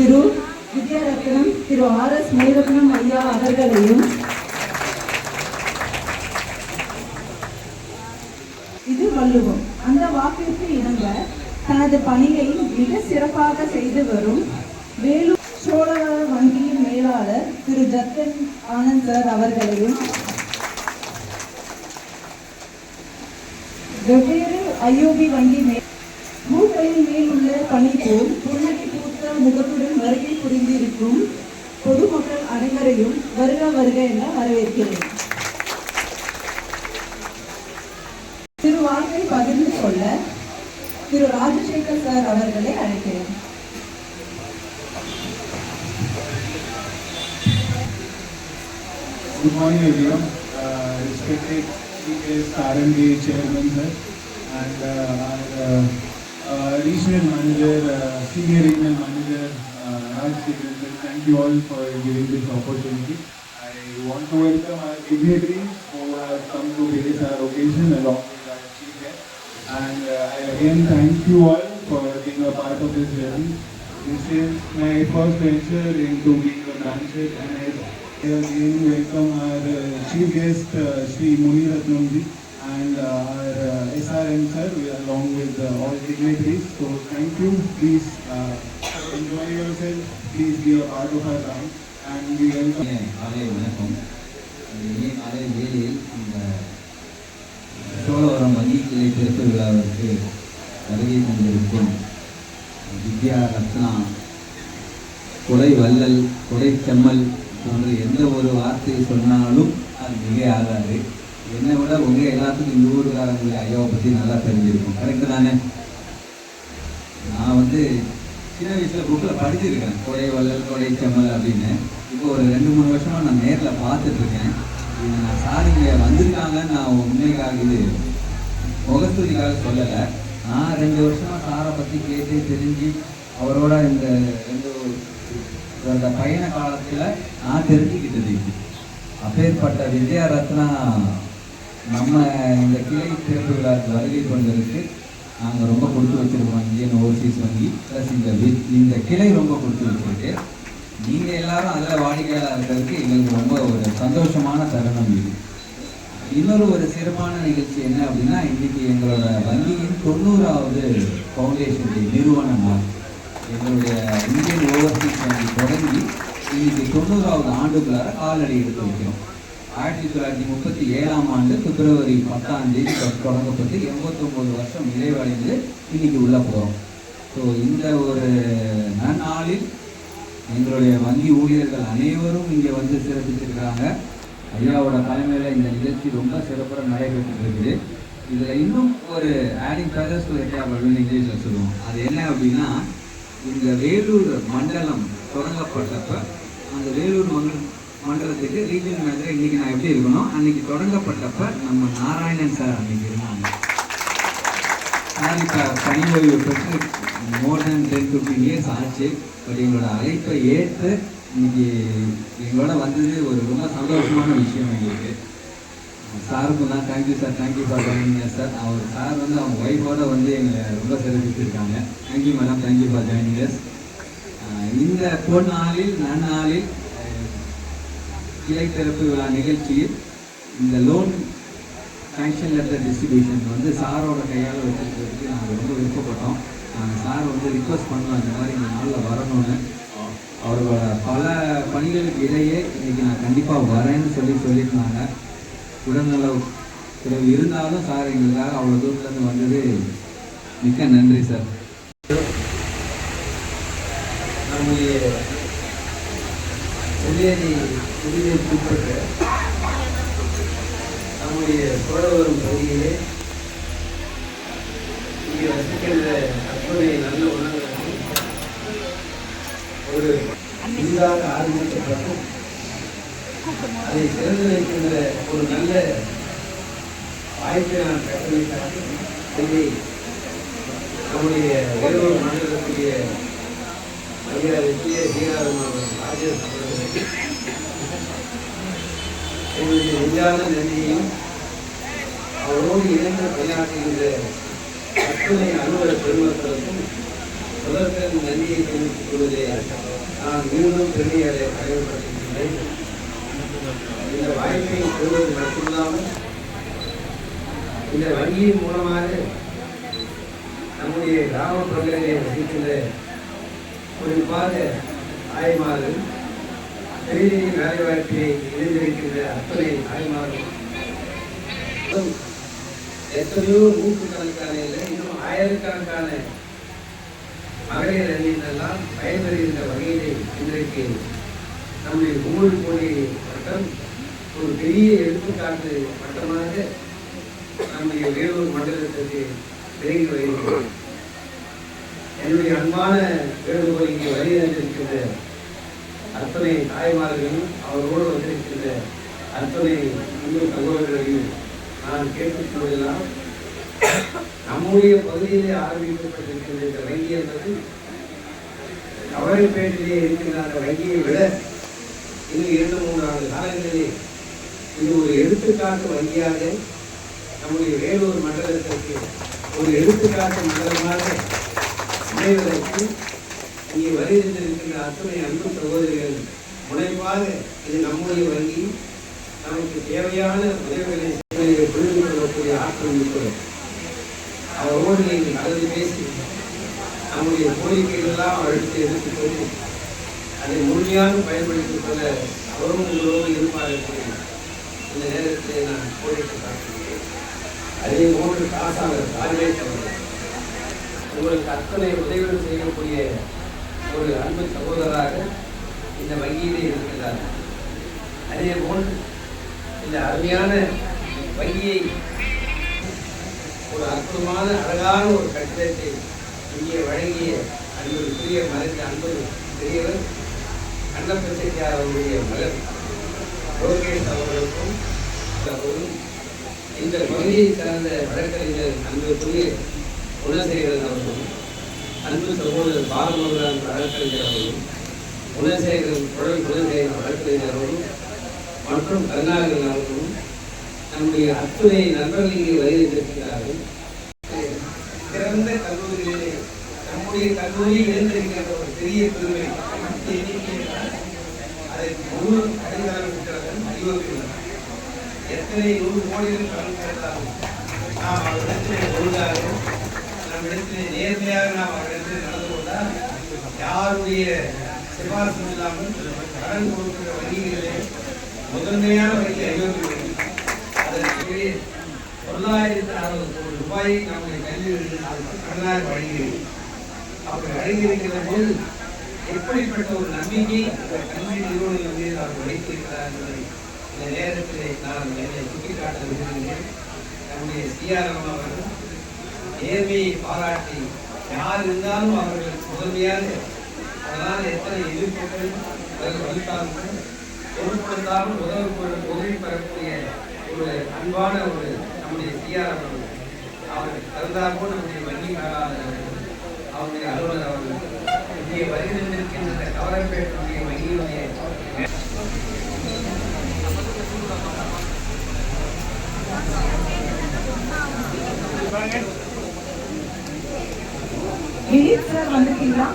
திரு வித்யாரத்னம் திரு R S Maniratnam ஐயா அவர்களையும் இது வள்ளுவம். அந்த வாக்கிற்கு இணங்க தனது பணியை மிக சிறப்பாக செய்து வரும் வேலூர் சோழவர வங்கியின் மேலாளர் திரு ஜத்தன் ஆனந்த் சார் அவர்களையும் வெவ்வேறு ஐஓபி வங்கி மேல் பூக்களின் மேல் உள்ள பணி போல் புன்னகை பூத்த முகத்துடன் புரிந்திருக்கும் பொதுமக்கள் அனைவரையும் வருக வருக என வரவேற்கிறேன் திரு வாழ்வை பகிர்ந்து கொள்ள திரு ராஜசேகர் சார் அவர்களை அழைக்கிறேன் Good morning everyone. Uh, respected CKS RMD Chairman sir and uh, our uh, uh, regional manager, uh, senior regional manager Thank you all for giving this opportunity. I want to welcome our dignitaries who have come to grace our occasion along with our chief guest. And uh, I again thank you all for being a part of this journey. This is my first venture into being a head and I again welcome our uh, chief guest uh, Sri Muni Ratnamji and uh, our uh, SRM sir along with uh, all dignitaries. So thank you. Please uh, enjoy yourself. Please be a part of our time and we welcome. காலை வணக்கம் காலை வேளையில் இந்த சோழவரம் வங்கி கிளை திறப்பு விழாவிற்கு வருகை கொண்டிருக்கும் வித்யா ரத்னா கொடை வள்ளல் கொடை செம்மல் போன்ற எந்த ஒரு வார்த்தையை சொன்னாலும் அது மிக ஆகாது என்னை விட உங்க எல்லாத்துக்கும் இந்த ஊருக்காரங்களை ஐயாவை பற்றி நல்லா தெரிஞ்சிருக்கும் கரெக்டு தானே நான் வந்து சின்ன வயசுல புக்கில் படிச்சிருக்கேன். கொடை வள்ளல் கொடை செம்மல் அப்படின்னு. இப்போ ஒரு ரெண்டு மூணு வருஷமா நான் நேரில் பார்த்துட்டு இருக்கேன். இது நான் சார் இங்கே வந்திருக்காங்கன்னு நான் உண்மைக்காக இது முகஸ்துதிக்காக சொல்லலை. நான் ரெண்டு வருஷமா சாரை பற்றி கேட்டு தெரிஞ்சு அவரோட இந்த ரெண்டு இந்த பயண காலத்தில் நான் தெரிஞ்சுக்கிட்டது அப்பேற்பட்ட வித்யா ரத்னா நம்ம இந்த கிளை திறப்பு விழாவுக்கு வருகை கொண்டிருக்கு நாங்கள் ரொம்ப கொடுத்து வச்சுருக்கோம் இந்தியன் ஓவர்சீஸ் வங்கி. ப்ளஸ் இந்த இந்த கிளை ரொம்ப கொடுத்து வச்சிருக்கு. நீங்கள் எல்லாரும் அதில் வாடிக்கையாளர் இருக்கிறதுக்கு எங்களுக்கு ரொம்ப ஒரு சந்தோஷமான தருணம் இது. இன்னொரு ஒரு சிறப்பான நிகழ்ச்சி என்ன அப்படின்னா இன்னைக்கு எங்களோட வங்கியின் தொண்ணூறாவது ஃபவுண்டேஷன் டே நிறுவன நாள். எங்களுடைய இந்தியன் ஓவர்சீஸ் வங்கி தொடங்கி இன்னைக்கு தொண்ணூறாவது ஆண்டுக்குள்ளார காலடி எடுத்து வைக்கிறோம். ஆயிரத்தி தொள்ளாயிரத்தி முப்பத்தி ஏழாம் ஆண்டு பிப்ரவரி பத்தாம் தேதி தொடங்கப்பட்டு எண்பத்தொம்போது வருஷம் நிறைவடைந்து இன்னைக்கு உள்ளே போகிறோம் ஸோ இந்த ஒரு நன்னாளில் எங்களுடைய வங்கி ஊழியர்கள் அனைவரும் இங்கே வந்து சிறப்பிச்சிருக்கிறாங்க ஐயாவோட தலைமையில் இந்த நிகழ்ச்சி ரொம்ப சிறப்பாக நடைபெற்று இருக்குது. இதில் இன்னும் ஒரு ஆடிங் ஃபெதர்ஸ் ஒரு அப்படின்னு இங்கிலீஷில் சொல்லுவோம். அது என்ன அப்படின்னா இந்த வேலூர் மண்டலம் தொடங்கப்பட்டப்ப அந்த வேலூர் மண்டலம் மண்டலத்துக்கு ரீஜன் மேனேஜர் இன்னைக்கு நான் எப்படி இருக்கணும்? அன்னைக்கு தொடங்கப்பட்டப்ப நம்ம நாராயணன் சார் அன்னைக்கு இருந்தாங்க. சார் இப்போ பணி ஓய்வு பெற்று more then ten fifteen years ஆச்சு. பட் எங்களோட அழைப்பை ஏற்று இன்னைக்கு எங்களோட வந்தது ஒரு ரொம்ப சந்தோஷமான விஷயம் எங்களுக்கு. சாருக்கும் தான் thank you sir thank you for joining sir our sir வந்து அவங்க ஒய்ஃபோட வந்து எங்களை ரொம்ப சிறப்பிச்சிருக்காங்க thank you madam thank you for joining yes இந்த பொன்னாளில் நன்னாளில் கிளை திறப்பு விழா நிகழ்ச்சியில் இந்த லோன் சாங்ஷன் லெட்டர் டிஸ்ட்ரிபியூஷன் வந்து சாரோட கையால் வச்சிருக்கிறதுக்கு நாங்கள் ரொம்ப விருப்பப்பட்டோம். நாங்கள் சார் வந்து ரிக்வஸ்ட் பண்ணோம் இந்த மாதிரி இந்த நாளில் வரணும்னு. அவரோட பல பணிகளுக்கு இடையே இன்றைக்கி நான் கண்டிப்பாக வரேன்னு சொல்லி சொல்லியிருந்தாங்க. உடல்நல பிறகு இருந்தாலும் சார் எங்களுக்காக அவ்வளோ தூரத்துலேருந்து வந்தது மிக்க நன்றி சார். நம்முடைய புதிதை பின்பற்ற நம்முடைய சோழவரம் பகுதியிலே இங்கே வசிக்கின்ற அற்புதைய நல்ல உணவுகளுக்கு ஒரு புதிதாக ஆரம்பிக்கப்படும் அதை திறந்து வைக்கின்ற ஒரு நல்ல வாய்ப்பை நான் கட்டமைத்தால் இதை நம்முடைய வேலூர் மாநிலத்துடைய ஐயா வெற்றிய சீராரம் அவர்கள் ராஜேஷ் அவர்களுக்கு என்னுடைய நெஞ்சார்ந்த நன்றியையும் அவரோடு இணைந்து பணியாற்றுகின்ற அத்தனை அலுவலர் பெருமக்களுக்கும் முதற்கண் நன்றியை தெரிவித்துக் கொள்வதே நான் மீண்டும் பெருமையை அறிவுறுத்துகின்றேன் இந்த வாய்ப்பை பெறுவது மட்டுமில்லாமல் இந்த வங்கியின் மூலமாக நம்முடைய கிராமப்புறங்களிலே வசிக்கின்ற குறிப்பாக தாய்மார்கள் பெரிய வேலைவாய்ப்பிலே இணைந்திருக்கின்ற அத்தனை தாய்மார்களும் எத்தனையோ நூற்றுக்கணக்கான இல்லை இன்னும் ஆயிரக்கணக்கான மகளிர் அணியினெல்லாம் பயன்பெறுகின்ற வகையிலே இன்றைக்கு நம்முடைய மூன்று கோடி வட்டம் ஒரு பெரிய எடுத்துக்காட்டு வட்டமாக நம்முடைய வேலூர் மண்டலத்திற்கு விரைந்து வருகிறோம் என்னுடைய அன்பான வேண்டுகோள் இங்கே வருகின்ற அத்தனை தாய்மார்களையும் அவரோடு வந்திருக்கின்ற அத்தனை இந்து சகோதரர்களையும் நான் கேட்டுக்கொள்வதெல்லாம் நம்முடைய பகுதியிலே ஆரம்பிக்கப்பட்டிருக்கின்ற இந்த வங்கி என்பது கவரைப்பேட்டிலே இருக்கின்ற அந்த வங்கியை விட இன்னும் இரண்டு மூன்று ஆண்டு காலங்களிலே இது ஒரு எடுத்துக்காட்டு வங்கியாக நம்முடைய வேலூர் மண்டலத்திற்கு ஒரு எடுத்துக்காட்டு மண்டலமாக அமைவதற்கு இங்கே வருகின்றிருக்கின்ற அத்தனை அன்பு சகோதரிகள் முனைப்பாக இது நம்முடைய வங்கி நமக்கு தேவையான உதவிகளை புரிந்து கொள்ளக்கூடிய ஆற்றல் இருக்கிறது. அவரோடு நீங்கள் கலந்து பேசி நம்முடைய கோரிக்கைகள் எல்லாம் அவரிடத்தை எடுத்துக் கொண்டு அதை முழுமையாக பயன்படுத்திக் கொள்ள அவரும் உங்களோடு இருப்பார் என்று இந்த நேரத்தில் நான் கோரிக்கை காட்டுகிறேன் அதே போன்று காசாளர் கார்வேட் அவர்கள் உங்களுக்கு அத்தனை உதவிகள் செய்யக்கூடிய ஒரு அன்பு சகோதரராக இந்த வங்கியிலே இருக்கிறார் அதே போல் இந்த அருமையான வங்கியை ஒரு அற்புதமான அழகான ஒரு கட்டிடத்தை இங்கே வழங்கிய அன்புக்குரிய மறைந்த அன்பு பெரியவர் அன்னப்ப செட்டியார் அவருடைய மகன் லோகேஷ் அவர்களுக்கும் அவர்களும் இந்த பகுதியை சார்ந்த வழக்கறிஞர் அன்புக்குரிய குணசேகரன் அவர்களும் அன்பு சகோதரர் பாலமுருகன் வழக்கறிஞர் அவர்களும் குணசேகரன் குழல் குணசேகரன் வழக்கறிஞர் அவர்களும் மற்றும் கருணாகரன் அவர்களும் நம்முடைய அத்துணை நண்பர்கள் இங்கே வருகின்றிருக்கிறார்கள் சிறந்த கல்லூரிகளிலே நம்முடைய கல்லூரியில் இருந்திருக்கிற ஒரு பெரிய பெருமை மற்ற எண்ணிக்கையினால் அதை முழு அதிகாரம் அறிவுறுத்தினார் எத்தனை நூறு கோடிகள் கடன் கேட்டாலும் நாம் அவரிடத்திலே ஒழுங்காக அவரிடத்தில் நேர்மையாக நாம் அவரிடத்தில் நடந்து கொண்டால் யாருடைய சிபாரிசும் இல்லாமல் கடன் கொடுக்கிற வங்கிகளிலே முதன்மையான வங்கி ஐரோப்பிய அதற்கு தொள்ளாயிரத்தி அறுபது கோடி ரூபாயை நம்முடைய கல்வியில் கடனாக வழங்குகிறது அப்படி வழங்கியிருக்கிற போது எப்படிப்பட்ட ஒரு நம்பிக்கை இந்த கல்வி நிறுவனங்கள் மீது அவர் வைத்திருக்கிறார் என்பதை இந்த நேரத்தில் நான் என்னை சுட்டிக்காட்ட விரும்புகிறேன். நம்முடைய சிஆர்எம் அவர்கள் நேர்மையை பாராட்டி யார் இருந்தாலும் அவர்கள் முதன்மையாக அதனால் எத்தனை எதிர்ப்புகள் வகுத்தாலும் வலுத்தாலும் பொருட்படுத்தாமல் உதவி உதவி பெறக்கூடிய ஒரு அன்பான ஒரு நம்முடைய சிஆர் அவர்கள். அவர் தகுந்தாற்போல் நம்முடைய வங்கி மேலாளர் அவருடைய அலுவலர் அவர்கள். இங்கே வருகின்றிருக்கின்ற கவலைப்பேட்டுடைய வங்கியுடைய you. மினிஸ்டர் வந்துட்டீங்களா